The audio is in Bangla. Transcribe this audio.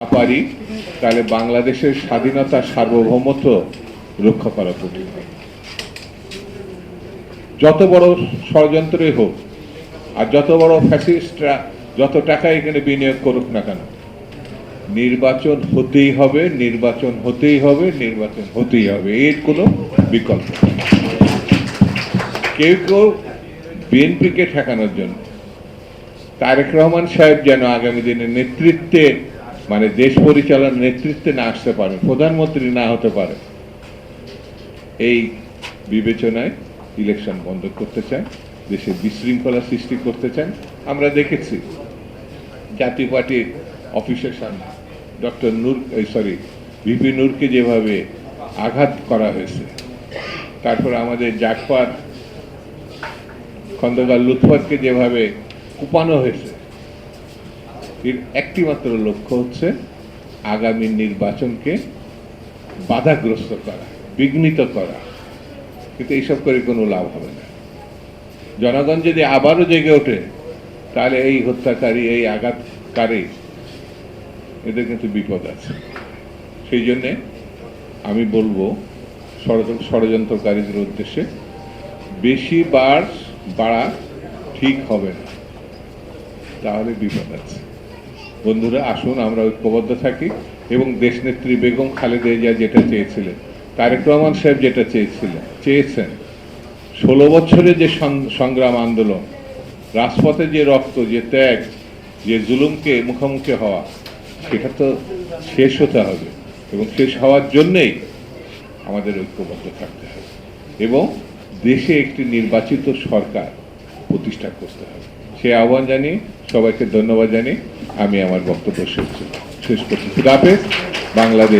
পারি, তাহলে বাংলাদেশের স্বাধীনতা সার্বভৌমত্ব রক্ষা করা কঠিন যত বড় ষড়যন্ত্রই হোক, আর যত বড় ফ্যাসিস্টরা যত টাকা এখানে বিনিয়োগ করুক না কেন, নির্বাচন হতেই হবে, নির্বাচন হতেই হবে, নির্বাচন হতেই হবে, এর কোনো বিকল্প। কেউ কেউ বিএনপিকে ঠেকানোর জন্য, তারেক রহমান সাহেব যেন আগামী দিনে নেতৃত্বে মানে দেশ পরিচালনার নেতৃত্বে না আসতে পারে, প্রধানমন্ত্রী না হতে পারে, এই বিবেচনায় ইলেকশন বন্ধ করতে চায়, দেশে বিশৃঙ্খলা সৃষ্টি করতে চান আমরা দেখেছি, জাতীয় পার্টির অফিসের সামনে ডক্টর নূর সরি ভিপি নূরকে যেভাবে আঘাত করা হয়েছে, তারপর আমাদের জাগপার খন্দকার লুৎফরকে যেভাবে কুপানো হয়েছে এর একটি মাত্র লক্ষ্য হচ্ছে আগামী নির্বাচনকে বাধাগ্রস্ত করা, বিঘ্নিত করা। কিন্তু এইসব করে কোনো লাভ হবে না। জনগণ যদি আবারও জেগে ওঠে, তাহলে এই হত্যাকারী, এই আঘাতকারী, এদের কিন্তু বিপদ আছে। সেই জন্যে আমি বলব, ষড়য- ষড়যন্ত্রকারীদের উদ্দেশ্যে বেশি বার বাড়া ঠিক হবে না। তাহলে বিপদ আছে। বন্ধুরা, আসুন, আমরা ঐক্যবদ্ধ থাকি এবং দেশনেত্রী বেগম খালেদা জিয়া যেটা চেয়েছিলেন, তারেক রহমান সাহেব যেটা চেয়েছিলেন, চেয়েছেন, ষোলো বছরের যে সংগ্রাম আন্দোলন, রাজপথে যে রক্ত, যে ত্যাগ, যে জুলুমকে মুখোমুখি হওয়া, সেটা তো শেষ হতে হবে এবং শেষ হওয়ার জন্যেই আমাদের ঐক্যবদ্ধ থাকতে হবে এবং দেশে একটি নির্বাচিত সরকার প্রতিষ্ঠা করতে হবে। সেই আহ্বান জানিয়ে সবাইকে ধন্যবাদ জানিয়ে আমি আমার বক্তব্য শেষ শেষ করছি। বাংলাদেশ।